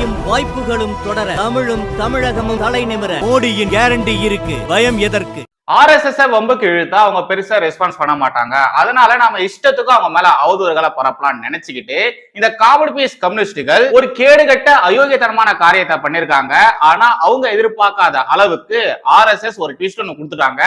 வெற்றியும் வாய்ப்புகளும் தொடர தமிழும் தமிழகமும் தலை நிமிர. மோடியின் கேரண்டி இருக்கு. பயம் எதற்கு? ஆர்எஸ்எஸ் வம்புக்கு இழுத்தா அவங்க பெருசா ரெஸ்பான்ஸ் பண்ண மாட்டாங்க. அதனால நம்ம இஷ்டத்துக்கும் அவங்க மேல அவதூறுகளை பரப்பலாம்னு நினைச்சுக்கிட்டு இந்த காமெடி பீஸ் கம்யூனிஸ்டுகள் ஒரு கேடுகட்ட அயோக்கியத்தனமான காரியத்தை பண்ணிருக்காங்க. ஆனா அவங்க எதிர்பார்க்காத அளவுக்கு ஆர்எஸ்எஸ் ஒரு ட்விஸ்ட் ஒன்று கொடுத்துட்டாங்க.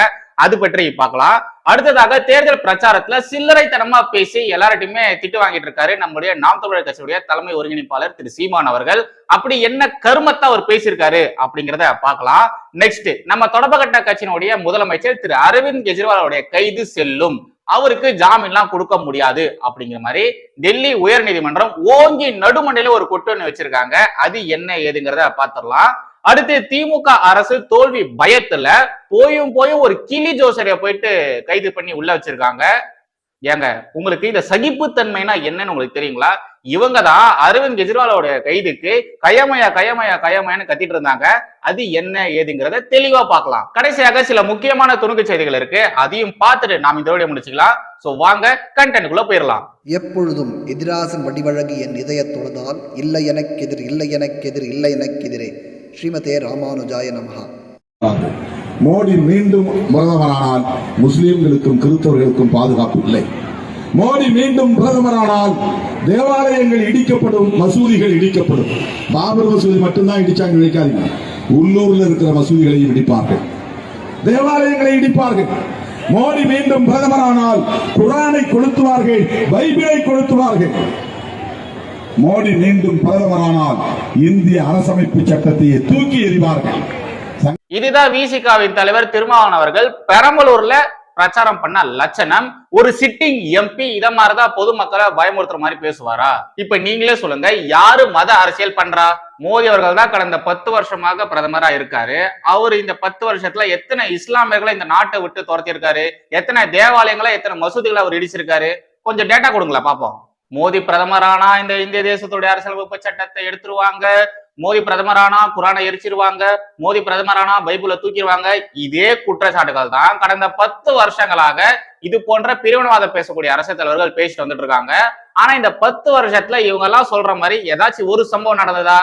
அது பற்றி பார்க்கலாம். அடுத்ததாக தேர்தல் பிரச்சாரத்துல சில்லறைத்தனமா பேசி எல்லார்ட்டையுமே திட்டு வாங்கிட்டு இருக்காரு நம்முடைய நாம் தமிழர் கட்சியுடைய தலைமை ஒருங்கிணைப்பாளர் திரு சீமான் அவர்கள். அப்படி என்ன கருமத்தை அவர் பேசியிருக்காரு அப்படிங்கிறத பார்க்கலாம். நெக்ஸ்ட் நம்ம தொடப்பகட்ட கட்சியினுடைய முதலமைச்சர் திரு அரவிந்த் கெஜ்ரிவாலுடைய கைது செல்லும். அவருக்கு ஜாமீன்லாம் கொடுக்க முடியாது அப்படிங்கிற மாதிரி டெல்லி உயர் நீதிமன்றம் ஓங்கி நடுமண்டையில ஒரு கொட்டு ஒண்ணு வச்சிருக்காங்க. அது என்ன ஏதுங்கிறத பார்த்துடலாம். அடுத்து திமுக அரசு தோல்வி பயத்துல போயும் போயும் ஒரு கிளி ஜோசரிய போயிட்டு கைது பண்ணி உள்ள வச்சிருக்காங்க. ஏங்க உங்களுக்கு இந்த சகிப்புத்தன்மைனா என்னன்னு உங்களுக்கு தெரியுங்களா? இவங்க தான் அரவிந்த் கெஜ்ரிவாலோட கைதுக்கு கயமயா கயமயா கயமயான்னு கத்திட்டு இருந்தாங்க. அது என்ன ஏதுங்கிறத தெளிவா பார்க்கலாம். கடைசியாக சில முக்கியமான துணுக்கு செய்திகள் இருக்கு. அதையும் பார்த்துட்டு நாம் இதோட முடிச்சுக்கலாம். ஸோ வாங்க கண்டென்ட்குள்ள போயிடலாம். எப்பொழுதும் எதிராசன் வடிவழகு என் இதயத் தொழுதால் இல்லை எனக்கெதிர் இல்லை எனக்கு எதிர் இல்லை எனக்கு எதிரே. ஸ்ரீமதே ராமானுஜாய நமஹா. மோடி மீண்டும் பிரதமரானால் முஸ்லிம்களுக்கும் கிறிஸ்தவர்களுக்கும் பாதுகாப்பு இல்லை. மோடி மீண்டும் பிரதமரானால் தேவாலயங்கள் இடிக்கப்படும் மசூதிகள் இடிக்கப்படும். பாபர் மசூதி மட்டும்தான் இடிச்சாங்க நினைக்காதீங்க. உள்ளூர்ல இருக்கிற மசூதிகளையும் இடிப்பார்கள். தேவாலயங்களை இடிப்பார்கள். மோடி மீண்டும் பிரதமரானால் குரானை கொளுத்துவார்கள் பைபிளை கொளுத்துவார்கள். மோடி மீண்டும் பிரதமரானால் இந்திய அரசமைப்பு சட்டத்தையே தூக்கி எறிவார்கள். இதுதான் விசிகாவின் தலைவர் திருமாவன் அவர்கள் பெரம்பலூர்ல பிரச்சாரம் பண்ண லட்சணம். ஒரு சிட்டிங் எம்பி இத மாதிரிதான் பொதுமக்களை பயமுறுத்துற மாதிரி பேசுவாரா? இப்ப நீங்களே சொல்லுங்க யாரு மத அரசியல் பண்றா? மோடி அவர்கள் தான் கடந்த பத்து வருஷமாக பிரதமரா இருக்காரு. அவர் இந்த பத்து வருஷத்துல எத்தனை இஸ்லாமியர்களை இந்த நாட்டை விட்டு துரத்தி இருக்காரு எத்தனை தேவாலயங்களை எத்தனை மசூதிகளை அவர் இடிச்சிருக்காரு? கொஞ்சம் டேட்டா கொடுங்களேன் பாப்போம். மோடி பிரதமரானா இந்த இந்திய தேசத்துடைய அரசியலமைப்பு சட்டத்தை எடுத்துருவாங்க? மோடி பிரதமரானா குரானை எரிச்சிருவாங்க? மோடி பிரதமரானா பைபிளை தூக்கிடுவாங்க இதே குற்றச்சாட்டுகள் தான் கடந்த பத்து வருஷங்களாக இது போன்ற பிரிவினவாதம் பேசக்கூடிய அரசியல் தலைவர்கள் பேசிட்டு வந்துட்டு இருக்காங்க ஆனா இந்த பத்து வருஷத்துல இவங்க எல்லாம் சொல்ற மாதிரி ஏதாச்சும் ஒரு சம்பவம் நடந்ததா?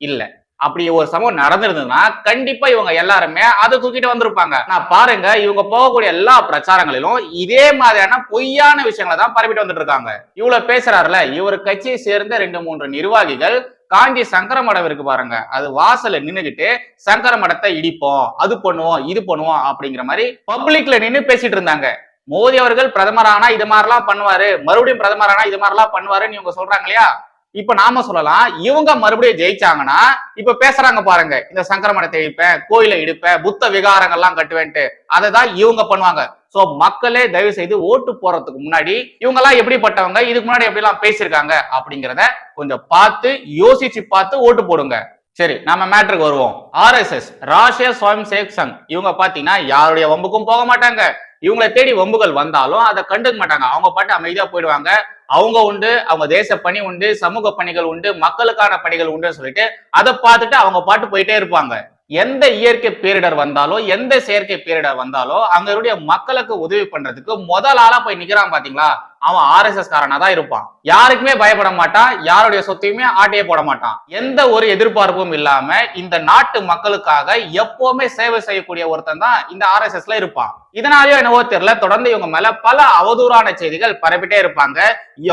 இல்லை. அப்படி ஒரு சம்பவம் நடந்திருந்ததுன்னா கண்டிப்பா இவங்க எல்லாருமே அதை தூக்கிட்டு வந்திருப்பாங்க. நான் பாருங்க இவங்க போகக்கூடிய எல்லா பிரச்சாரங்களிலும் இதே மாதிரியான பொய்யான விஷயங்களை தான் பரப்பிட்டு வந்துட்டு இருக்காங்க இவ்வளவு பேசுறாருல இவர் கட்சியை சேர்ந்த ரெண்டு மூன்று நிர்வாகிகள் காஞ்சி சங்கர மடம் இருக்கு பாருங்க. அது வாசல்ல நின்னுகிட்டு சங்கர மடத்தை இடிப்போம் அது பண்ணுவோம் இது பண்ணுவோம் அப்படிங்கிற மாதிரி பப்ளிக்ல நின்று பேசிட்டு இருந்தாங்க. மோடி அவர்கள் பிரதமரானா இது மாதிரிலாம் பண்ணுவாரு மறுபடியும் பிரதமரானா இது மாதிரிலாம் பண்ணுவாருன்னு இவங்க சொல்றாங்க இல்லையா? இப்ப நாம சொல்லலாம் இவங்க மறுபடியும் ஜெயிச்சாங்கன்னா இப்ப பேசுறாங்க பாருங்க இந்த சங்கரமடத்தை இடிப்பேன் கோயிலை இடிப்பேன் புத்த விகாரங்கள்லாம் கட்டுவேன்ட்டு அதை தான் இவங்க பண்ணுவாங்க. சோ மக்களே தயவு செய்து ஓட்டு போறதுக்கு முன்னாடி இவங்க எல்லாம் எப்படிப்பட்டவங்க இதுக்கு முன்னாடி எப்படி எல்லாம் பேசியிருக்காங்க அப்படிங்கிறத கொஞ்சம் பார்த்து யோசிச்சு பார்த்து ஓட்டு போடுங்க. சரி நம்ம மேட்ருக்கு வருவோம். RSS Rashtriya Swayamsevak Sangh. இவங்க பாத்தீங்கன்னா யாருடைய வம்புக்கும் போக மாட்டாங்க. இவங்களை தேடி வம்புகள் வந்தாலும் அதை கண்டுக்க மாட்டாங்க. அவங்க பாட்டு அமைதியா போயிடுவாங்க. அவங்க உண்டு அவங்க தேச பணி உண்டு சமூக பணிகள் உண்டு மக்களுக்கான பணிகள் உண்டுன்னு சொல்லிட்டு அதை பார்த்துட்டு அவங்க பாட்டு போயிட்டே இருப்பாங்க. எந்த இயற்கை பேரிடர் வந்தாலும் எந்த செயற்கை பேரிடர் வந்தாலும் அங்களுடைய மக்களுக்கு உதவி பண்றதுக்கு முதல் ஆளா போய் நிக்கிறான் பாத்தீங்களா? அவன் ஆர்எஸ்எஸ் காரனா தான் இருப்பான். யாருக்குமே பயப்பட மாட்டான். யாருடைய சொத்தையுமே ஆட்டையே போட மாட்டான். எந்த ஒரு எதிர்பார்ப்பும் இல்லாம இந்த நாட்டு மக்களுக்காக எப்பவுமே சேவை செய்யக்கூடிய ஒருத்தன் தான் இந்த ஆர்எஸ்எஸ்ல இருப்பான். இதனாலயோ என்னவோ தெரியல தொடர்ந்து இவங்க மேல பல அவதூறான செய்திகள் பரப்பிட்டே இருப்பாங்க.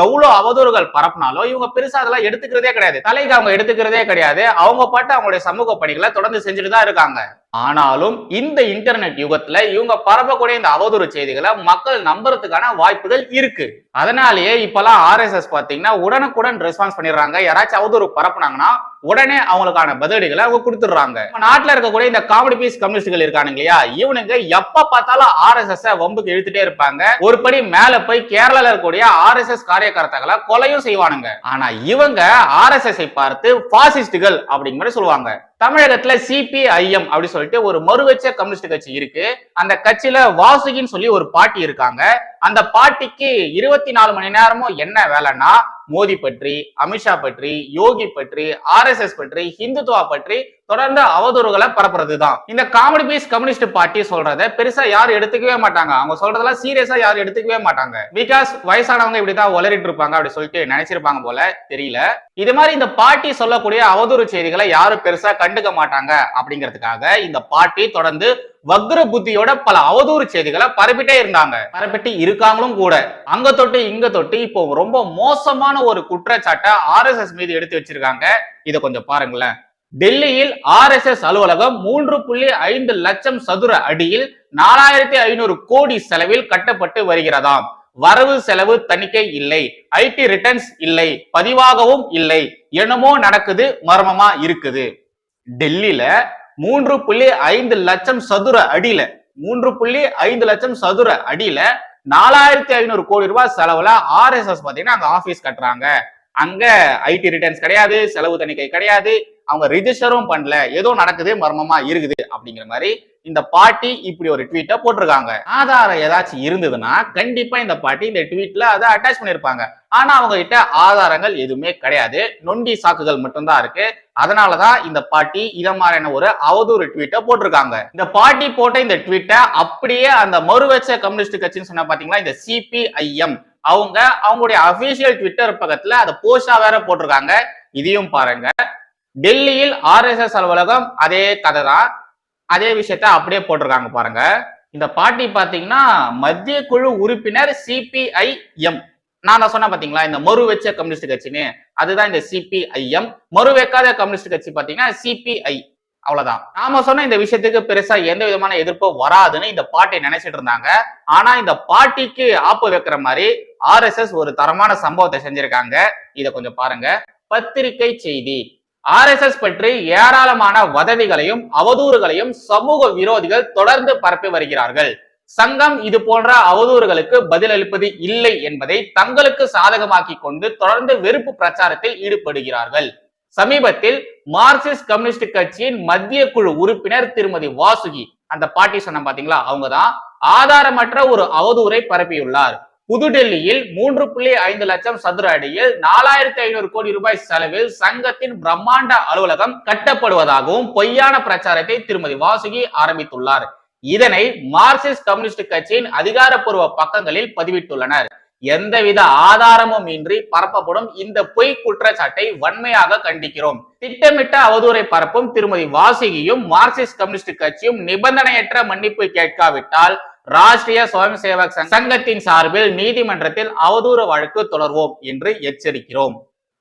எவ்வளவு அவதூறுகள் பரப்பினாலும் இவங்க பெருசா அதெல்லாம் எடுத்துக்கிறதே கிடையாது. தலைக்கு அவங்க எடுத்துக்கிறதே கிடையாது. அவங்க பாட்டு அவங்களுடைய சமூக பணிகளை தொடர்ந்து செஞ்சுட்டு தான் இருக்காங்க. ஆனாலும் இந்த இன்டர்நெட் யுகத்துல இவங்க பரப்பக்கூடிய இந்த அவதூறு செய்திகளை மக்கள் நம்புறதுக்கான வாய்ப்புகள் இருக்கு. அதனாலேயே இப்பெல்லாம் ஆர்எஸ்எஸ் பாத்தீங்கன்னா உடனுக்குடன் ரெஸ்பான்ஸ் பண்ணிடுறாங்க. யாராச்சும் அவதூறு பரப்புனாங்கன்னா உடனே அவங்களுக்கான பதிலடிகளை அவங்க கொடுத்துடுறாங்க. நம்ம நாட்டுல இருக்கக்கூடிய இந்த காமெடி பீஸ் கம்யூனிஸ்டுகள் இருக்கானுங்க இல்லையா? இவனுங்க எப்ப பார்த்தாலும் ஆர்எஸ்எஸ் வம்புக்கு இழுத்துட்டே இருப்பாங்க. ஒரு படி மேல போய் கேரளால இருக்கக்கூடிய ஆர்எஸ்எஸ் காரியகர்த்தாக்களை கொலையும் செய்வானுங்க. ஆனா இவங்க ஆர்எஸ்எஸ் பார்த்து பாசிஸ்டுகள் அப்படிங்கிற சொல்லுவாங்க. தமிழகத்துல சிபிஐஎம் அப்படி சொல்லிட்டு ஒரு மறுவச்ச கம்யூனிஸ்ட் கட்சி இருக்கு. அந்த கட்சியில வாசுகின்னு சொல்லி ஒரு பாட்டி இருக்காங்க. அந்த பாட்டிக்கு இருபத்தி நாலு மணி நேரமும் என்ன வேலைன்னா மோடி பற்றி அமித்ஷா பற்றி யோகி பற்றி ஆர்எஸ்எஸ் பற்றி ஹிந்துத்துவா பற்றி தொடர்ந்து அவதூறுகளை பரப்புறதுதான். இந்த காமெடி பீஸ் கம்யூனிஸ்ட் பார்ட்டி சொல்றத பெருசா யாரும் எடுத்துக்கவே மாட்டாங்க. அவங்க சொல்றதெல்லாம் சீரியஸா யாரும் எடுத்துக்கவே மாட்டாங்க. பிகாஸ் வயசானவங்க இப்படிதான் உளறிட்டு இருப்பாங்க அப்படி சொல்லிட்டு நினைச்சிருப்பாங்க போல தெரியல. இது மாதிரி இந்த பாட்டி சொல்லக்கூடிய அவதூறு செய்திகளை யாரும் பெருசா கண்டுக்க மாட்டாங்க அப்படிங்கிறதுக்காக இந்த பாட்டி தொடர்ந்து வக்ர புத்தியோட பல அவதூறு செய்திகளை பரப்பிட்டே இருந்தாங்க. பரப்பிட்டு இருக்காங்களும் கூட. அங்க தொட்டு இங்க தொட்டு இப்போ ரொம்ப மோசமான ஒரு குற்றச்சாட்டை ஆர்எஸ்எஸ் மீது எடுத்து வச்சிருக்காங்க. இதை கொஞ்சம் பாருங்களேன். டெல்லியில் ஆர்எஸ்எஸ் அலுவலகம் மூன்று புள்ளி ஐந்து லட்சம் சதுர அடியில் நாலாயிரத்தி ஐநூறு கோடி செலவில் கட்டப்பட்டு வருகிறதாம். வரவு செலவு தணிக்கை இல்லை. ஐடி ரிட்டர்ன்ஸ் இல்லை. பதிவாகவும் இல்லை. என்னமோ நடக்குது மர்மமா இருக்குது. டெல்லியில மூன்று புள்ளி ஐந்து லட்சம் சதுர அடியில மூன்று புள்ளி ஐந்து லட்சம் சதுர அடியில நாலாயிரத்தி ஐநூறு கோடி ரூபாய் செலவுல ஆர்எஸ்எஸ் பாத்தீங்கன்னா அங்க ஆபீஸ் கட்டுறாங்க. அங்க ஐடி ரிட்டர்ன்ஸ் கிடையாது செலவு தணிக்கை கிடையாது. அவங்க ரிஜிஸ்டரும் பண்ணல. ஏதோ நடக்குது மர்மமா இருக்குது அப்படிங்கிற மாதிரி இந்த பாட்டி இப்படி ஒரு ட்வீட்டை போட்டிருக்காங்க. ஆதாரம் ஏதாச்சும் இருந்ததுன்னா கண்டிப்பா இந்த பாட்டி இந்த ட்வீட்ல அதை அட்டாச் பண்ணிருப்பாங்க ஆனா அவங்க கிட்ட ஆதாரங்கள் எதுவுமே கிடையாது. நொண்டி சாக்குகள் மட்டும்தான் இருக்கு. அதனாலதான் இந்த பாட்டி இத மாதிரியான ஒரு அவதூறு ட்வீட்டை போட்டிருக்காங்க. இந்த பாட்டி போட்ட இந்த ட்வீட்டை அப்படியே அந்த மறுவச்ச கம்யூனிஸ்ட் கட்சின்னு சொன்னா பாத்தீங்களா? இந்த சிபிஐஎம் அவங்க அவங்களுடைய அபிஷியல் ட்விட்டர் பக்கத்துல அதை போஸ்டா வேற போட்டிருக்காங்க. இதையும் பாருங்க. டெல்லியில் ஆர்எஸ்எஸ் அலுவலகம் அதே கதை தான் அதே விஷயத்த அப்படியே போட்டிருக்காங்க பாருங்க. இந்த பாட்டி பாத்தீங்கன்னா மத்திய குழு உறுப்பினர் சிபிஐஎம் நான் சொன்ன சொன்னேன் பாத்தீங்களா இந்த மறு வச்ச கம்யூனிஸ்ட் கட்சின்னு. அதுதான் இந்த சிபிஐஎம் மறு வைக்காத கம்யூனிஸ்ட் கட்சி பாத்தீங்கன்னா சிபிஐ அவ்வளவுதான். நாம சொன்ன இந்த விஷயத்துக்கு பெருசா எந்த விதமான எதிர்ப்பும் வராதுன்னு இந்த பாட்டி நினைச்சிட்டு இருந்தாங்க. ஆனா இந்த பாட்டிக்கு ஆப்பு வைக்கிற மாதிரி ஆர்எஸ்எஸ் ஒரு தரமான சம்பவத்தை செஞ்சிருக்காங்க. இதை கொஞ்சம் பாருங்க. பத்திரிகை செய்தி. ஆர்எஸ்எஸ் பற்றி ஏராளமான வதந்திகளையும் அவதூறுகளையும் சமூக விரோதிகள் தொடர்ந்து பரப்பி வருகிறார்கள். சங்கம் இது போன்ற அவதூறுகளுக்கு பதிலளிப்பது இல்லை என்பதை தங்களுக்கு சாதகமாக்கி கொண்டு தொடர்ந்து வெறுப்பு பிரச்சாரத்தில் ஈடுபடுகிறார்கள். சமீபத்தில் மார்க்சிஸ்ட் கம்யூனிஸ்ட் கட்சியின் மத்திய குழு உறுப்பினர் திருமதி வாசுகி அந்த பாட்டி சொன்ன பாத்தீங்களா? அவங்கதான் ஆதாரமற்ற ஒரு அவதூறை பரப்பியுள்ளார். புதுடெல்லியில் மூன்று புள்ளி ஐந்து லட்சம் சதுர அடியில் நாலாயிரத்தி ஐநூறு கோடி ரூபாய் செலவில் சங்கத்தின் பிரம்மாண்ட அலுவலகம் கட்டப்படுவதாகவும் பொய்யான பிரச்சாரத்தை திருமதி வாசுகி ஆரம்பித்துள்ளார். இதனை மார்க்சிஸ்ட் கம்யூனிஸ்ட் கட்சியின் அதிகாரப்பூர்வ பக்கங்களில் பதிவிட்டுள்ளனர். எந்தவித ஆதாரமும் இன்றி பரப்பப்படும் இந்த பொய் குற்றச்சாட்டை வன்மையாக கண்டிக்கிறோம். திட்டமிட்ட அவதூறை பரப்பும் திருமதி வாசுகியும் மார்க்சிஸ்ட் கம்யூனிஸ்ட் கட்சியும் நிபந்தனையற்ற மன்னிப்பு கேட்காவிட்டால் ராஷ்டிரிய சுயம் சேவக் சங்கத்தின் சார்பில் நீதிமன்றத்தில் அவதூறு வழக்கு தொடர்வோம் என்று எச்சரிக்கிறோம்.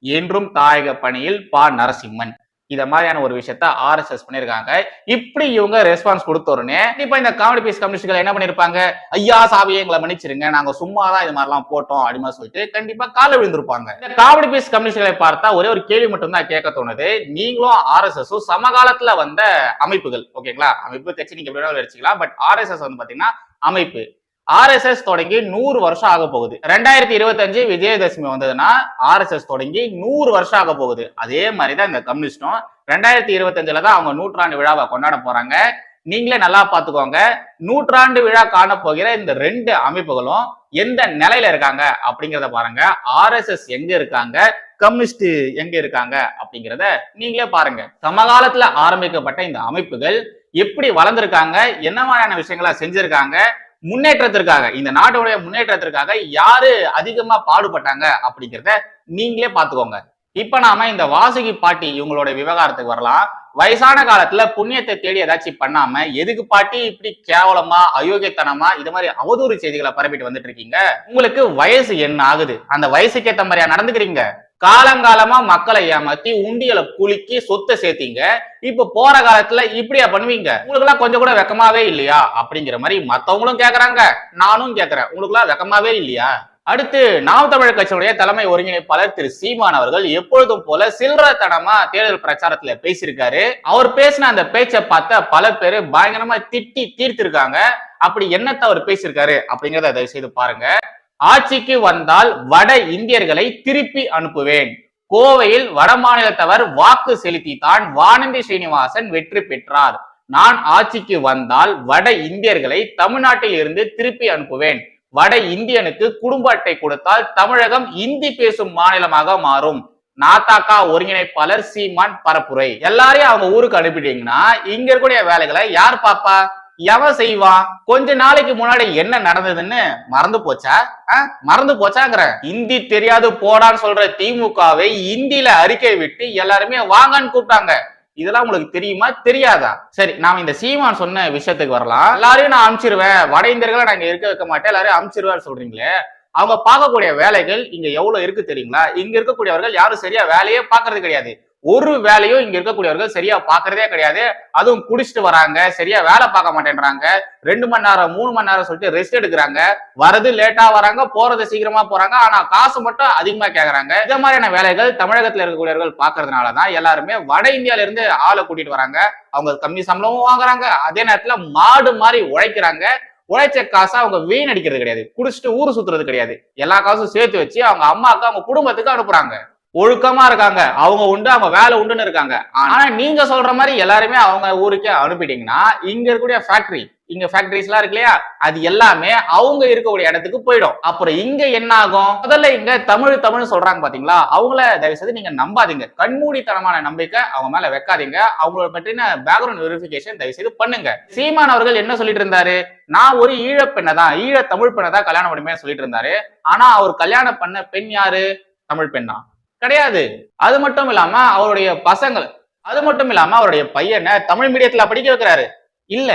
என்றும் தாயக பணியில் பா. நரசிம்மன். இத மாதிரியான ஒரு விஷயத்த ஆர்எஸ்எஸ் பண்ணிருக்காங்க. இப்படி இவங்க ரெஸ்பான்ஸ் கொடுத்தோடனே இப்ப இந்த காமெடி பீஸ் கம்யூனிஸ்ட்கள் என்ன பண்ணிருப்பாங்க? ஐயா சாவியை எங்களை மன்னிச்சிருங்க. நாங்க சும்மா தான் இது மாதிரிலாம் போட்டோம் அப்படின்னு சொல்லிட்டு கண்டிப்பா கால விழுந்திருப்பாங்க. இந்த காமெடி பீஸ் கம்யூனிஸ்ட்களை பார்த்தா ஒரே ஒரு கேள்வி மட்டும் தான் கேட்க தோணுது. நீங்களும் ஆர்எஸ்எஸும் சமகாலத்துல வந்த அமைப்புகள் ஓகேங்களா? அமைப்பு கட்சி நீங்க எப்படி வச்சுக்கலாம். பட் ஆர்எஸ்எஸ் வந்து பாத்தீங்கன்னா அமைப்பு. ஆர்எஸ்எஸ் தொடங்கி நூறு வருஷம் ஆக போகுது. ரெண்டாயிரத்தி இருபத்தஞ்சு விஜயதசமி வந்ததுன்னா ஆர்எஸ்எஸ் தொடங்கி நூறு வருஷம் ஆக போகுது. அதே மாதிரிதான் இந்த கம்யூனிஸ்டும். ரெண்டாயிரத்தி இருபத்தஞ்சுல தான் அவங்க நூற்றாண்டு விழாவை கொண்டாட போறாங்க. நீங்களே நல்லா பார்த்துக்கோங்க. நூற்றாண்டு விழா காண போகிற இந்த ரெண்டு அமைப்புகளும் எந்த நிலையில இருக்காங்க அப்படிங்கிறத பாருங்க. ஆர்எஸ்எஸ் எங்க இருக்காங்க? கம்யூனிஸ்ட் எங்க இருக்காங்க அப்படிங்கிறத நீங்களே பாருங்க. சமகாலத்துல ஆரம்பிக்கப்பட்ட இந்த அமைப்புகள் எப்படி வளர்ந்துருக்காங்க என்ன மாதிரியான விஷயங்களா செஞ்சிருக்காங்க முன்னேற்றத்திற்காக இந்த நாட்டுடைய முன்னேற்றத்திற்காக யாரு அதிகமா பாடுபட்டாங்க அப்படிங்கிறத நீங்களே பாத்துக்கோங்க இப்ப நாம இந்த வாசுகி பாட்டி இவங்களோட விவகாரத்துக்கு வரலாம். வயசான காலத்துல புண்ணியத்தை தேடி ஏதாச்சும் பண்ணாம எதுக்கு பாட்டி இப்படி கேவலமா அயோக்கியத்தனமா இது மாதிரி அவதூறு செய்திகளை பரப்பிட்டு வந்துட்டு இருக்கீங்க? உங்களுக்கு வயசு என்ன ஆகுது? அந்த வயசுக்கு ஏத்த மாதிரியா நடந்துக்கிறீங்க? காலங்காலமா மக்களை ஏமாத்தி உண்டியலை குலுக்கி சொத்தை சேர்த்தீங்க. இப்ப போற காலத்துல இப்படியா பண்ணுவீங்க? உங்களுக்கு எல்லாம் கொஞ்சம் கூட வெக்கமாவே இல்லையா? அப்படிங்கிற மாதிரி மத்தவங்களும் கேக்குறாங்க. நானும் கேக்குறேன். உங்களுக்கு எல்லாம் வெக்கமாவே இல்லையா? அடுத்து நாம் தமிழர் கட்சியுடைய தலைமை ஒருங்கிணைப்பாளர் திரு சீமான் அவர்கள் எப்பொழுதும் போல சில்லறத்தனமா தேர்தல் பிரச்சாரத்துல பேசியிருக்காரு. அவர் பேசின அந்த பேச்சை பார்த்த பல பேர் பயங்கரமா திட்டி தீர்த்திருக்காங்க. அப்படி என்னத்தை அவர் பேசியிருக்காரு அப்படிங்கறத தயவு செய்து பாருங்க. ஆட்சிக்கு வந்தால் வட இந்தியர்களை திருப்பி அனுப்புவேன். கோவையில் வடமாநிலத்தவர் வாக்கு செலுத்தி தான் வானந்தி ஸ்ரீனிவாசன் வெற்றி பெற்றார். நான் ஆட்சிக்கு வந்தால் வட இந்தியர்களை தமிழ்நாட்டில் இருந்து திருப்பி அனுப்புவேன். வட இந்தியனுக்கு குடும்ப அட்டை கொடுத்தால் தமிழகம் இந்தி பேசும் மாநிலமாக மாறும். நாத்தாக்கா ஒருங்கிணைப்பாளர் சீமான் பரப்புரை. எல்லாரையும் அவங்க ஊருக்கு அனுப்பிட்டீங்கன்னா இங்க இருக்கக்கூடிய வேலைகளை யார் பாப்பா எவன் செய்வான் கொஞ்ச நாளைக்கு முன்னாடி என்ன நடந்ததுன்னு மறந்து போச்சா? ஆ? மறந்து போச்சாங்கிற. இந்தி தெரியாது போடான்னு சொல்ற திமுகவை இந்தியில அறிக்கை விட்டு எல்லாருமே வாங்கன்னு கூப்பிட்டாங்க. இதெல்லாம் உங்களுக்கு தெரியுமா? தெரியாதா? சரி நாம இந்த சீமான் சொன்ன விஷயத்துக்கு வரலாம். எல்லாரையும் நான் அமிச்சிருவேன் வட இந்தியர்களை நாங்க இருக்க வைக்க மாட்டேன். எல்லாரையும் அனுப்பிச்சிருவேன் சொல்றீங்களே. அவங்க பார்க்கக்கூடிய வேலைகள் இங்க எவ்வளவு இருக்கு தெரியுங்களா? இங்க இருக்கக்கூடியவர்கள் யாரும் சரியா வேலையே பார்க்கறது கிடையாது. ஒரு வேலையும் இங்க இருக்கக்கூடியவர்கள் சரியா பாக்குறதே கிடையாது. அதுவும் குடிச்சிட்டு வராங்க சரியா வேலை பார்க்க மாட்டேன்றாங்க. ரெண்டு மணி நேரம் மூணு மணி நேரம் சொல்லிட்டு ரெஸ்ட் எடுக்கிறாங்க. வரது லேட்டா வராங்க போறது சீக்கிரமா போறாங்க. ஆனா காசு மட்டும் அதிகமா கேக்குறாங்க. இந்த மாதிரியான வேலைகள் தமிழகத்துல இருக்கக்கூடியவர்கள் பாக்குறதுனாலதான் எல்லாருமே வட இந்தியால இருந்து ஆளை கூட்டிட்டு வராங்க. அவங்க கம்மி சம்பளமும் வாங்குறாங்க. அதே நேரத்துல மாடு மாதிரி உழைக்கிறாங்க. உழைச்ச காசை அவங்க வீணடிக்கிறது கிடையாது. குடிச்சிட்டு ஊர் சுத்துறது கிடையாது. எல்லா காசும் சேர்த்து வச்சு அவங்க அம்மாவுக்கு அவங்க குடும்பத்துக்கு அனுப்புறாங்க. ஒழுக்கமா இருக்காங்க. அவங்க உண்டு அவங்க வேலை உண்டுன்னு இருக்காங்க. ஆனா நீங்க சொல்ற மாதிரி எல்லாருமே அவங்க ஊருக்கே அனுப்பிட்டீங்கன்னா இங்க இருக்கக்கூடிய ஃபேக்டரி இங்க ஃபேக்டரிஸ் எல்லாம் இருக்கு இல்லையா? அது எல்லாமே அவங்க இருக்கக்கூடிய இடத்துக்கு போயிடும். அப்புறம் இங்க என்ன ஆகும்? முதல்ல இங்க தமிழ் தமிழ் சொல்றாங்க பாத்தீங்களா? அவங்கள தயவு செய்து நீங்க நம்பாதீங்க. கண்மூடித்தனமான நம்பிக்கை அவங்க மேல வைக்காதீங்க. அவங்கள பற்றின பேக்ரவுண்ட் வெரிஃபிகேஷன் தயவு செய்து பண்ணுங்க. சீமான் அவர்கள் என்ன சொல்லிட்டு இருந்தாரு? நான் ஒரு ஈழப் பெண்ணை தான் ஈழ தமிழ் பெண்ணை தான் கல்யாணம் பண்ணுமே சொல்லிட்டு இருந்தாரு. ஆனா அவர் கல்யாணம் பண்ண பெண் யாரு? தமிழ் பெண்ணா? கிடையாது. அது மட்டும் இல்லாம அவருடைய பசங்கள் அது மட்டும் இல்லாம அவருடைய பையனை தமிழ் மீடியத்துல படிக்க வைக்கிறாரு. இல்ல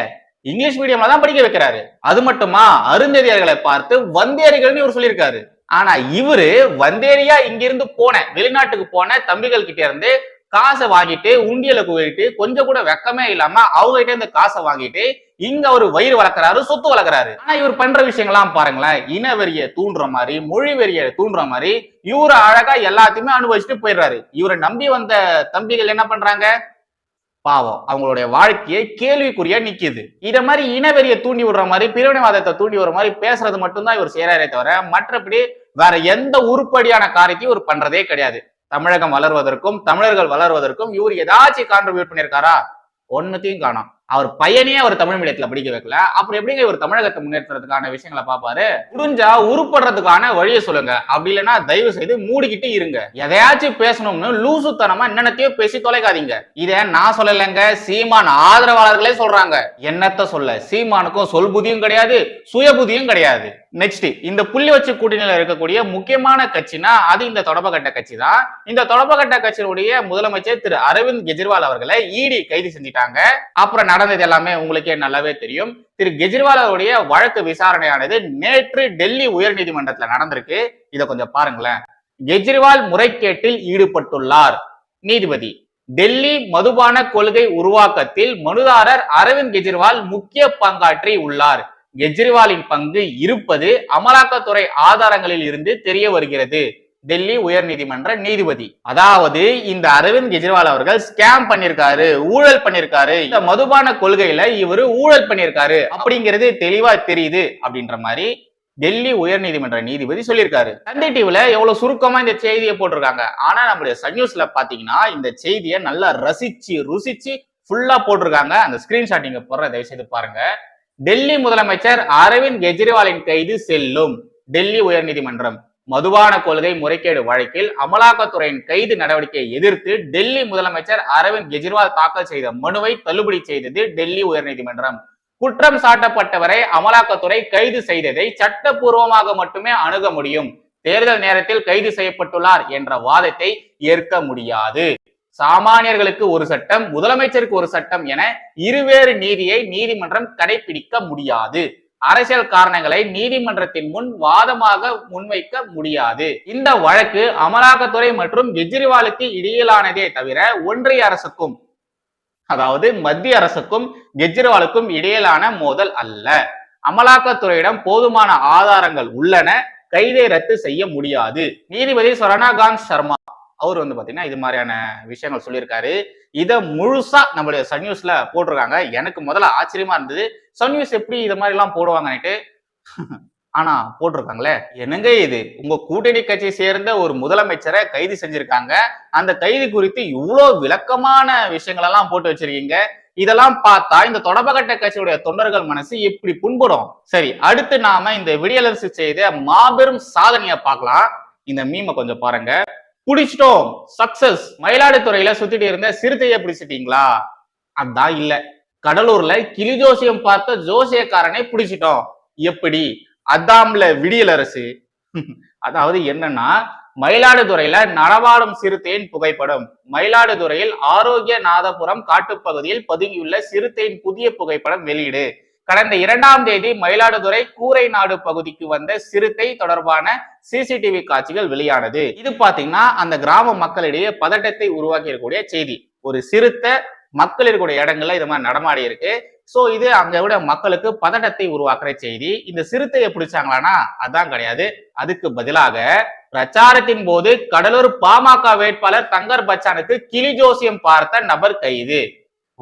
இங்கிலீஷ் மீடியம்ல தான் படிக்க வைக்கிறாரு. அது மட்டுமா? அருந்ததியர்களை பார்த்து வந்தேரிகள்னு இவர் சொல்லியிருக்காரு. ஆனா இவரு வந்தேரியா இங்கிருந்து போன வெளிநாட்டுக்கு போன தம்பிகள் கிட்ட இருந்து காசை வாங்கிட்டு உண்டியல குவிட்டு கொஞ்சம் கூட வெக்கமே இல்லாம அவங்க கிட்ட இருந்து காசை வாங்கிட்டு இங்க அவர் வயிறு வளர்க்கறாரு சொத்து வளர்க்கறாரு. ஆனா இவர் பண்ற விஷயங்கள்லாம் பாருங்களேன் இனவெறிய தூண்டுற மாதிரி மொழி வெறிய தூண்டுற மாதிரி இவரு அழகா எல்லாத்தையுமே அனுபவிச்சுட்டு போயிடுறாரு. இவரை நம்பி வந்த தம்பிகள் என்ன பண்றாங்க? பாவம் அவங்களுடைய வாழ்க்கையை கேள்விக்குறியா நிக்குது. இத மாதிரி இனவெறிய தூண்டி விடுற மாதிரி பிரிவினைவாதத்தை தூண்டி விடுற மாதிரி பேசுறது மட்டும்தான் இவர் செய்யறாரே தவிர மற்றபடி வேற எந்த உருப்படியான காரியத்தையும் இவர் பண்றதே கிடையாது. தமிழகம் வளர்வதற்கும் தமிழர்கள் வளர்வதற்கும் இவர் ஏதாச்சும் கான்ட்ரிபியூட் பண்ணியிருக்காரா? ஒன்னுத்தையும் காணோம். அவர் பையனே அவர் தமிழ் மீடியத்துல படிக்க வைக்கல. அப்புறம் எப்படிங்க இவர் தமிழகத்தை முன்னேற்றுறதுக்கான விஷயங்களை பாப்பாரு முடிஞ்சா உருப்படுறதுக்கான வழியை சொல்லுங்க. அப்படி இல்லைன்னா தயவு செய்து மூடிக்கிட்டு இருங்க. எதையாச்சும் பேசணும்னு லூசுத்தனமா என்னென்னத்தையும் பேசி தொலைக்காதீங்க. இத நான் சொல்லலைங்க. சீமான் ஆதரவாளர்களே சொல்றாங்க. என்னத்த சொல்ல? சீமானுக்கும் சொல் புதியும் கிடையாது சுய புதியும் கிடையாது. நெக்ஸ்ட் இந்த புள்ளி வச்சு கூட்டணியில் இருக்கக்கூடிய முக்கியமான கட்சினா அது இந்த தொடப்பக்கட்ட கட்சி தான் இந்த தொடப்பக்கட்ட கட்சியினுடைய முதலமைச்சர் திரு அரவிந்த் கெஜ்ரிவால் அவர்களை இடி கைது செஞ்சிட்டாங்க. அப்புறம் நடந்தது எல்லாமே உங்களுக்கே நல்லாவே தெரியும். திரு கெஜ்ரிவால் அவருடைய வழக்கு விசாரணையானது நேற்று டெல்லி உயர்நீதிமன்றத்துல நடந்திருக்கு. இதை கொஞ்சம் பாருங்களேன். கெஜ்ரிவால் முறைகேட்டில் ஈடுபட்டுள்ளார். நீதிபதி டெல்லி மதுபான கொள்கை உருவாக்கத்தில் மனுதாரர் அரவிந்த் கெஜ்ரிவால் முக்கிய பங்காற்றி உள்ளார். கெஜ்ரிவாலின் பங்கு இருப்பது அமலாக்கத்துறை ஆதாரங்களில் இருந்து தெரிய வருகிறது. டெல்லி உயர்நீதிமன்ற நீதிபதி. அதாவது இந்த அரவிந்த் கெஜ்ரிவால் அவர்கள் ஸ்கேம் பண்ணிருக்காரு ஊழல் பண்ணிருக்காரு. இந்த மதுபான கொள்கையில இவரு ஊழல் பண்ணிருக்காரு. அப்படிங்கிறது தெளிவா தெரியுது அப்படின்ற மாதிரி டெல்லி உயர்நீதிமன்ற நீதிபதி சொல்லியிருக்காரு. சண்டே டிவில எவ்வளவு சுருக்கமா இந்த செய்தியை போட்டிருக்காங்க. ஆனா நம்முடைய சன் நியூஸ்ல பாத்தீங்கன்னா இந்த செய்தியை நல்லா ரசிச்சு ருசிச்சு ஃபுல்லா போட்டிருக்காங்க. அந்த ஸ்கிரீன்ஷாட் நீங்க போடுற தயவு செய்து பாருங்க. டெல்லி முதலமைச்சர் அரவிந்த் கெஜ்ரிவாலின் கைது செல்லும். டெல்லி உயர்நீதிமன்றம் மதுபான கொள்கை முறைகேடு வழக்கில் அமலாக்கத்துறையின் கைது நடவடிக்கையை எதிர்த்து டெல்லி முதலமைச்சர் அரவிந்த் கெஜ்ரிவால் தாக்கல் செய்த மனுவை தள்ளுபடி செய்தது டெல்லி உயர்நீதிமன்றம். குற்றம் சாட்டப்பட்டவரை அமலாக்கத்துறை கைது செய்ததை சட்டப்பூர்வமாக மட்டுமே அணுக முடியும். தேர்தல் நேரத்தில் கைது செய்யப்பட்டுள்ளார் என்ற வாதத்தை ஏற்க முடியாது. சாமானியர்களுக்கு ஒரு சட்டம் முதலமைச்சருக்கு ஒரு சட்டம் என இருவேறு நீதியை நீதிமன்றம் கடைபிடிக்க முடியாது. அரசியல் காரணங்களை நீதிமன்றத்தின் முன் வாதமாக முன்வைக்க முடியாது. இந்த வழக்கு அமலாக்கத்துறை மற்றும் கெஜ்ரிவாலுக்கு இடையிலானதே தவிர ஒன்றிய அரசுக்கும் அதாவது மத்திய அரசுக்கும் கெஜ்ரிவாலுக்கும் இடையிலான மோதல் அல்ல. அமலாக்கத்துறையிடம் போதுமான ஆதாரங்கள் உள்ளன. கைதை ரத்து செய்ய முடியாது. நீதிபதி சரணாகாந்த் சர்மா அவர் வந்து பார்த்தீங்கன்னா இது மாதிரியான விஷயங்கள் சொல்லியிருக்காரு. இதை முழுசா நம்மளுடைய சன் நியூஸ்ல போட்டிருக்காங்க. எனக்கு முதல்ல ஆச்சரியமா இருந்தது. சன் நியூஸ் எப்படி இது மாதிரி எல்லாம் போடுவாங்கன்னுட்டு. ஆனா போட்டிருக்காங்களே. என்னங்க இது? உங்க கூட்டணி கட்சியை சேர்ந்த ஒரு முதலமைச்சரை கைது செஞ்சிருக்காங்க. அந்த கைது குறித்து இவ்வளோ விளக்கமான விஷயங்கள் எல்லாம் போட்டு வச்சிருக்கீங்க. இதெல்லாம் பார்த்தா இந்த தொடப்பகட்ட கட்சியுடைய தொண்டர்கள் மனசு எப்படி புண்படும். சரி அடுத்து நாம இந்த விடியலரசு செய்த மாபெரும் சாதனையை பார்க்கலாம். இந்த மீமை கொஞ்சம் பாருங்க. பிடிச்சிட்டோம். சக்சஸ் மயிலாடுதுறையில சுத்திட்டு இருந்த சிறுத்தையை பிடிச்சிட்டீங்களா? அதான் இல்ல. கடலூர்ல கிளி ஜோசியம் பார்த்த ஜோசியக்காரனை பிடிச்சிட்டோம். எப்படி? அதாம்ல விடியலரசு அதாவது என்னன்னா மயிலாடுதுறையில நடவாடும் சிறுத்தையின் புகைப்படம். மயிலாடுதுறையில் ஆரோக்கிய நாதபுரம் காட்டுப்பகுதியில் பதுங்கியுள்ள சிறுத்தையின் புதிய புகைப்படம் வெளியீடு. கடந்த இரண்டாம் தேதி மயிலாடுதுறை கூரை நாடு பகுதிக்கு வந்த சிறுத்தை தொடர்பான சிசிடிவி காட்சிகள் வெளியானது. இது பாத்தீங்கன்னா அந்த கிராம மக்களிடையே பதட்டத்தை உருவாக்கி இருக்கக்கூடிய செய்தி. ஒரு சிறுத்தை மக்கள் இருக்கக்கூடிய இடங்கள்ல இது மாதிரி நடமாடி இருக்கு. சோ இது அங்க விட மக்களுக்கு பதட்டத்தை உருவாக்குற செய்தி. இந்த சிறுத்தையை பிடிச்சாங்களானா அதான் கிடையாது. அதுக்கு பதிலாக பிரச்சாரத்தின் போது கடலூர் பாமக வேட்பாளர் தங்கர் பச்சானுக்கு கிளி ஜோசியம் பார்த்த நபர் கைது.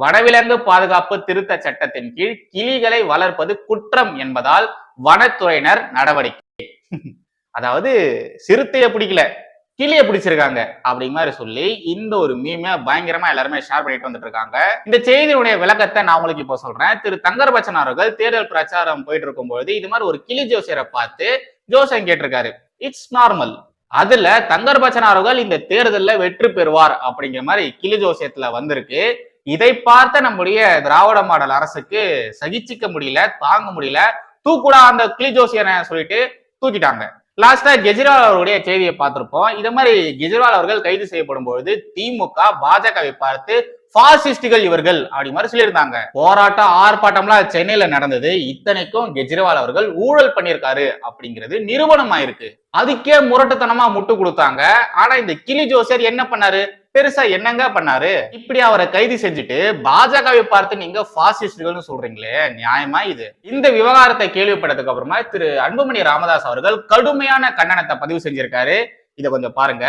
வனவிலங்கு பாதுகாப்பு திருத்த சட்டத்தின் கீழ் கிளிகளை வளர்ப்பது குற்றம் என்பதால் வனத்துறையினர் நடவடிக்கை. அதாவது சிறுத்தையை பிடிக்கல கிளியை பிடிச்சிருக்காங்க அப்படிங்க மாதிரி சொல்லி இந்த ஒரு மீமை பயங்கரமா எல்லாருமே ஷேர் பண்ணிட்டு வந்துட்டு இருக்காங்க இந்த செய்தியுடைய விளக்கத்தை நான் உங்களுக்கு இப்போ சொல்றேன். திரு தங்கர்பச்சன் அவர்கள் தேர்தல் பிரச்சாரம் போயிட்டு இருக்கும்பொழுது இது மாதிரி ஒரு கிளி ஜோசியரை பார்த்து ஜோசியம் கேட்டிருக்காரு. இட்ஸ் நார்மல் அதுல தங்கர்பச்சன் அவர்கள் இந்த தேர்தல்ல வெற்றி பெறுவார் அப்படிங்கிற மாதிரி கிளி ஜோசியத்துல வந்திருக்கு. இதை பார்த்த நம்முடைய திராவிட மாடல் அரசுக்கு சகிச்சிக்க முடியல தாங்க முடியல. தூக்குடா அந்த கிளி ஜோசியனை சொல்லிட்டு தூக்கிட்டாங்க. லாஸ்டா கெஜ்ரிவால் அவருடைய செய்தியை பார்த்திருப்போம். இது மாதிரி கெஜ்ரிவால் அவர்கள் கைது செய்யப்படும் பொழுது திமுக பாஜகவை பார்த்து பாசிஸ்டுகள் இவர்கள் அப்படி மாதிரி சொல்லியிருந்தாங்க. போராட்டம் ஆர்ப்பாட்டம்லாம் சென்னையில நடந்தது. இத்தனைக்கும் கெஜ்ரிவால் அவர்கள் ஊழல் பண்ணியிருக்காரு அப்படிங்கிறது நிறுவனம் ஆயிருக்கு அதுக்கே முரட்டுத்தனமா முட்டு கொடுத்தாங்க. ஆனா இந்த கிளி ஜோசியர் என்ன பண்ணாரு? பெருசா என்னங்க பண்ணாரு? இப்படி அவரை கைது செஞ்சுட்டு பாஜகவை பார்த்து நீங்க பாசிஸ்டுகள்னு சொல்றீங்களே நியாயமா இது? இந்த விவகாரத்தை கேள்விப்பட்டதுக்கு அப்புறமா திரு அன்புமணி ராமதாஸ் அவர்கள் கடுமையான கண்டனத்தை பதிவு செஞ்சிருக்காரு. இதை கொஞ்சம் பாருங்க.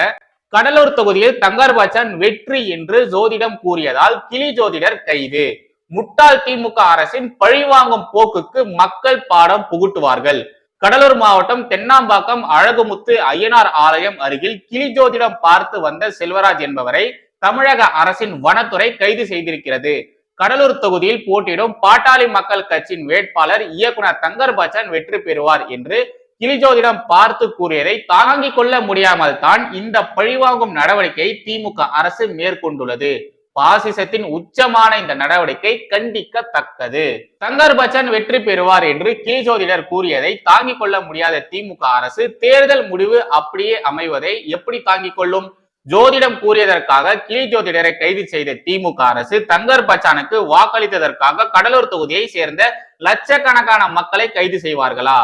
கடலூர் தொகுதியில் தங்கார் பாச்சான் வெற்றி என்று ஜோதிடம் கூறியதால் கிளி ஜோதிடர் கைது. முட்டாள் திமுக அரசின் பழிவாங்கும் போக்குக்கு மக்கள் பாடம் புகுட்டுவார்கள். கடலூர் மாவட்டம் தென்னாம்பாக்கம் அழகுமுத்து ஐயனார் ஆலயம் அருகில் கிளி ஜோதிடம் பார்த்து வந்த செல்வராஜ் என்பவரை தமிழக அரசின் வனத்துறை கைது செய்திருக்கிறது. கடலூர் தொகுதியில் போட்டியிடும் பாட்டாளி மக்கள் கட்சியின் வேட்பாளர் இயக்குனர் தங்கர் பச்சன் வெற்றி பெறுவார் என்று கிளிஜோதிடம் பார்த்து கூறியதை தாங்கிக் கொள்ள முடியாமல் தான் இந்த பழிவாங்கும் நடவடிக்கையை திமுக அரசு மேற்கொண்டுள்ளது. பாசிசத்தின் உச்சமான இந்த நடவடிக்கை கண்டிக்கத்தக்கது. சங்கர்பச்சன் வெற்றி பெறுவார் என்று கிளிஜோதிடர் கூறியதை தாங்கிக் கொள்ள முடியாத திமுக அரசு தேர்தல் முடிவு அப்படியே அமைவதை எப்படி தாங்கிக் கொள்ளும்? ஜோதிடம் கூறியதற்காக கிளி ஜோதிடரை கைது செய்த திமுக அரசு தங்கர் பச்சானுக்கு வாக்களித்ததற்காக கடலூர் தொகுதியை சேர்ந்த லட்சக்கணக்கான மக்களை கைது செய்வார்களா?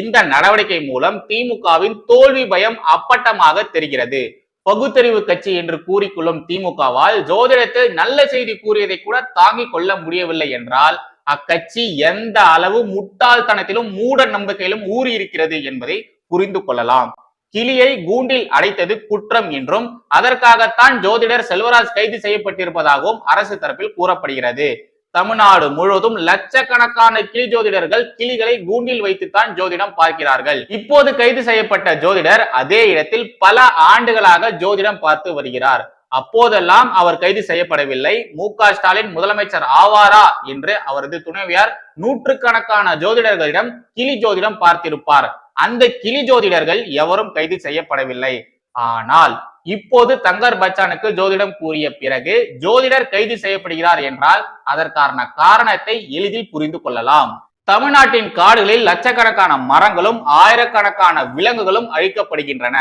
இந்த நடவடிக்கை மூலம் திமுகவின் தோல்வி பயம் அப்பட்டமாக தெரிகிறது. பகுத்தறிவு கட்சி என்று கூறிக்கொள்ளும் திமுகவால் ஜோதிடத்தில் நல்ல செய்தி கூறியதை கூட தாங்கிக் கொள்ள முடியவில்லை என்றால் அக்கட்சி எந்த அளவு முட்டாள்தனத்திலும் மூட நம்பிக்கையிலும் ஊறி இருக்கிறது என்பதை புரிந்து கொள்ளலாம். கிளியை கூண்டில் அடைத்தது குற்றம் என்றும் அதற்காகத்தான் ஜோதிடர் செல்வராஜ் கைது செய்யப்பட்டிருப்பதாகவும் அரசு தரப்பில் கூறப்படுகிறது. தமிழ்நாடு முழுவதும் லட்சக்கணக்கான கிளி ஜோதிடர்கள் கிளிகளை கூண்டில் வைத்துத்தான் ஜோதிடம் பார்க்கிறார்கள். இப்போது கைது செய்யப்பட்ட ஜோதிடர் அதே இடத்தில் பல ஆண்டுகளாக ஜோதிடம் பார்த்து வருகிறார். அப்போதெல்லாம் அவர் கைது செய்யப்படவில்லை. மு ஸ்டாலின் முதலமைச்சர் ஆவாரா என்று அவரது துணைவியார் நூற்றுக்கணக்கான ஜோதிடர்களிடம் கிளி ஜோதிடம் பார்த்திருப்பார். அந்த கிளி ஜோதிடர்கள் எவரும் கைது செய்யப்படவில்லை. ஆனால் இப்போது தங்கர் பச்சானுக்கு ஜோதிடம் கூறிய பிறகு ஜோதிடர் கைது செய்யப்படுகிறார் என்றால் அதற்கான காரணத்தை எளிதில் புரிந்து கொள்ளலாம். தமிழ்நாட்டின் காடுகளில் லட்சக்கணக்கான மரங்களும் ஆயிரக்கணக்கான விலங்குகளும் அழிக்கப்படுகின்றன.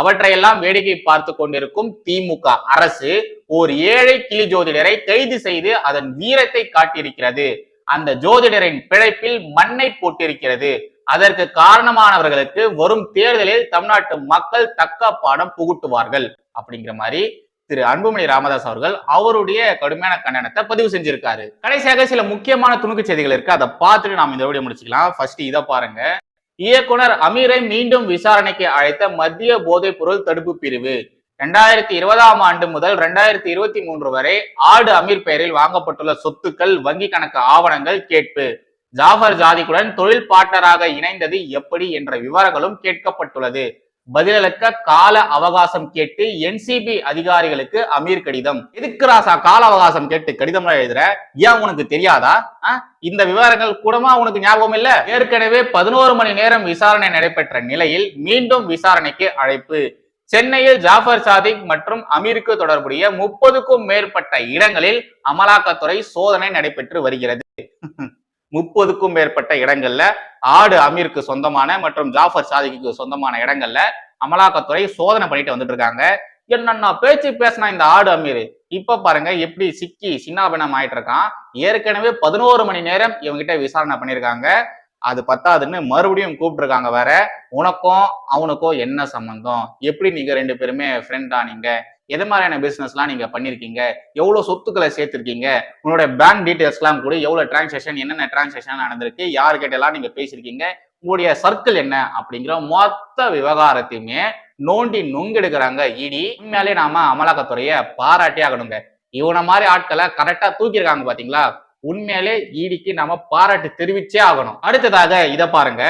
அவற்றையெல்லாம் வேடிக்கை பார்த்து கொண்டிருக்கும் திமுக அரசு ஓர் ஏழை கிளி ஜோதிடரை கைது செய்து அதன் வீரத்தை காட்டியிருக்கிறது. அந்த ஜோதிடரின் பிழைப்பில் மண்ணை போட்டிருக்கிறது. அதற்கு காரணமானவர்களுக்கு வரும் தேர்தலில் தமிழ்நாட்டு மக்கள் தக்க பாடம் புகுட்டுவார்கள் அப்படிங்கிற மாதிரி திரு அன்புமணி ராமதாஸ் அவர்கள் அவருடைய கடுமையான கண்டனத்தை பதிவு செஞ்சிருக்காரு. கடைசியாக சில முக்கியமான துணுக்கு செய்திகள் இருக்கு. அதை பார்த்துட்டு நாம் இந்த வீடியோ முடிச்சுக்கலாம். ஃபர்ஸ்ட் இதை பாருங்க. இயக்குனர் அமீரை மீண்டும் விசாரணைக்கு அழைத்த மத்திய போதைப் பொருள் தடுப்பு பிரிவு. ரெண்டாயிரத்தி இருபதாம் ஆண்டு முதல் ரெண்டாயிரத்தி இருபத்தி மூன்று வரை ஆடு அமீர் பெயரில் வாங்கப்பட்டுள்ள சொத்துக்கள் வங்கி கணக்கு ஆவணங்கள் கேட்பு. ஜாஃபர் ஜாதிக்குடன் தொழில் பார்ட்னராக இணைந்தது எப்படி என்ற விவரங்களும் கேட்கப்பட்டுள்ளது. பதிலளிக்க கால அவகாசம் கேட்டு என்சிபி அதிகாரிகளுக்கு அமீர் கடிதம். எதுக்கு ராசா கால அவகாசம் கேட்டு கடிதம் எழுதுற? ஏன் உனக்கு தெரியாதா? இந்த விவரங்கள் கூடமா உனக்கு ஞாபகம் இல்ல? ஏற்கனவே பதினோரு மணி நேரம் விசாரணை நடைபெற்ற நிலையில் மீண்டும் விசாரணைக்கு அழைப்பு. சென்னையில் ஜாஃபர் சாதிக் மற்றும் அமீருக்கு தொடர்புடைய முப்பதுக்கும் மேற்பட்ட இடங்களில் அமலாக்கத்துறை சோதனை நடைபெற்று வருகிறது. முப்பதுக்கும் மேற்பட்ட இடங்கள்ல ஆடு அமீருக்கு சொந்தமான மற்றும் ஜாஃபர் சாதிக்கு சொந்தமான இடங்கள்ல அமலாக்கத்துறை சோதனை பண்ணிட்டு வந்துட்டு இருக்காங்க என்னன்னா பேச்சு பேசினா இந்த ஆடு அமீர். இப்ப பாருங்க எப்படி சிக்கி சின்னாபினம் ஆயிட்டு இருக்கான் ஏற்கனவே பதினோரு மணி நேரம் இவங்கிட்ட விசாரணை பண்ணியிருக்காங்க. அது பத்தாதுன்னு மறுபடியும் கூப்பிட்டுருக்காங்க வேற. உனக்கும் அவனுக்கும் என்ன சம்பந்தம்? எப்படி நீங்க ரெண்டு பேருமே ஃப்ரெண்டா நீங்க? எது மாதிரியான பிசினஸ்லாம் நீங்க பண்ணிருக்கீங்க? எவ்வளவு சொத்துக்களை சேர்த்திருக்கீங்க? உங்களோட பேங்க் டீடைல்ஸ்லாம் கூட எவ்வளவு டிரான்சாக்ஷன் என்னென்ன டிரான்சாக்ஷன் நடந்திருக்கு? யாருக்கிட்ட எல்லாம் நீங்க பேசியிருக்கீங்க? உங்களுடைய சர்க்கிள் என்ன? அப்படிங்கிற மொத்த விவகாரத்தையுமே நோண்டி நொங்கெடுக்கிறாங்க இடி உண்மையாலே நாம அமலாக்கத்துறைய பாராட்டி ஆகணுங்க. இவனை மாதிரி ஆட்களை கரெக்டா தூக்கியிருக்காங்க பாத்தீங்களா? உண்மையிலே ஈடிக்கு நாம பாராட்டு தெரிவிச்சே ஆகணும். அடுத்ததாக இதை பாருங்க.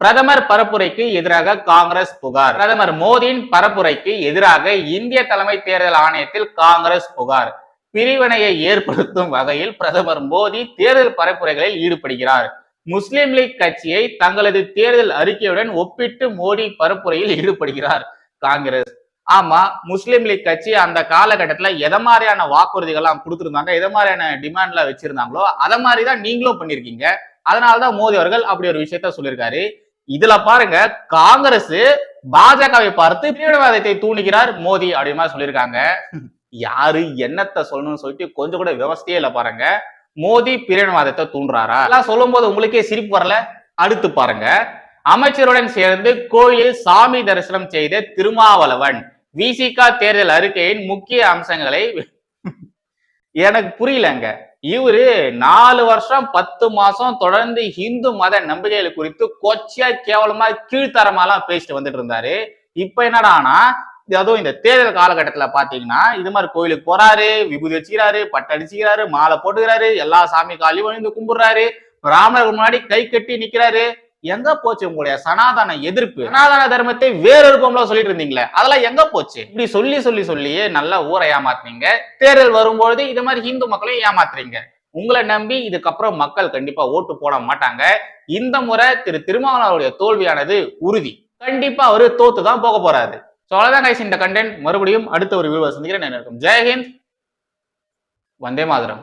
பிரதமர் பரப்புரைக்கு எதிராக காங்கிரஸ் புகார். பிரதமர் மோடியின் பரப்புரைக்கு எதிராக இந்திய தலைமை தேர்தல் ஆணையத்தில் காங்கிரஸ் புகார். பிரிவினையை ஏற்படுத்தும் வகையில் பிரதமர் மோடி தேர்தல் பரப்புரைகளில் ஈடுபடுகிறார். முஸ்லிம் லீக் கட்சியை தங்களது தேர்தல் அறிக்கையுடன் ஒப்பிட்டு மோடி பரப்புரையில் ஈடுபடுகிறார் காங்கிரஸ். ஆமா முஸ்லிம் லீக் கட்சி அந்த காலகட்டத்துல எதை மாதிரியான வாக்குறுதிகள்லாம் கொடுத்துருந்தாங்க எதை மாதிரியான டிமாண்ட்லாம் வச்சிருந்தாங்களோ அதை மாதிரிதான் நீங்களும் பண்ணிருக்கீங்க அதனாலதான் மோடி அவர்கள் அப்படி ஒரு விஷயத்த சொல்லியிருக்காரு. இதுல பாருங்க காங்கிரஸ் பாஜகவை பார்த்து தீவிரவாதத்தை தூண்டுகிறார் மோடி அப்படி மாதிரி சொல்லியிருக்காங்க. யாரு என்னத்தை சொல்லணும்னு சொல்லிட்டு கொஞ்சம் கூட விவசாயே இல்ல பாருங்க. மோடி பிரிவினவாதத்தை தூண்டுறாரா? எல்லாம் சொல்லும் போது உங்களுக்கே சிரிப்பு வரல? அடுத்து பாருங்க. அமைச்சருடன் சேர்ந்து கோயிலில் சாமி தரிசனம் செய்த திருமாவளவன் விசிகா தேர்தல் அறிக்கையின் முக்கிய அம்சங்களை எனக்கு புரியலங்க. இவரு நாலு வருஷம் பத்து மாசம் தொடர்ந்து இந்து மத நம்பிக்கைகள் குறித்து கொச்சையா கேவலமா கீழ்த்தரமாலாம் பேசிட்டு வந்துட்டு இருந்தாரு. இப்ப என்னடானா அதுவும் இந்த தேர்தல் காலகட்டத்துல பாத்தீங்கன்னா இது மாதிரி கோயிலுக்கு போறாரு விபூதி வச்சுக்கிறாரு பட்டு அடிச்சுக்கிறாரு மாலை போட்டுக்கிறாரு எல்லா சாமி காலையும் வந்து கும்பிடுறாரு பிராமணருக்கு முன்னாடி கை கட்டி நிக்கிறாரு. எங்க போச்சு உங்களுடைய சனாதன எதிர்ப்பு? சனாதன தர்மத்தை வேறொரு பொம்பளை சொல்லிட்டு இருந்தீங்களே அதெல்லாம் எங்க போச்சு? இப்படி சொல்லி சொல்லி சொல்லியே நல்லா ஊரை ஏமாத்துனீங்க. தேர்தல் வரும்பொழுது இது மாதிரி இந்து மக்களையும் ஏமாத்துறீங்க. உங்களை நம்பி இதுக்கப்புறம் மக்கள் கண்டிப்பா ஓட்டு போட மாட்டாங்க. இந்த முறை திரு திருமாவளவருடைய தோல்வியானது உறுதி. கண்டிப்பா அவரு தோத்து தான் போக போறாரு. ஸோ அவ்வளோதான் guys இந்த கண்டென்ட் மறுபடியும் அடுத்த ஒரு வீடியோ சந்திக்கிறேன். நான் இருக்கும். ஜெயஹிந்த் வந்தே மாதிரம்.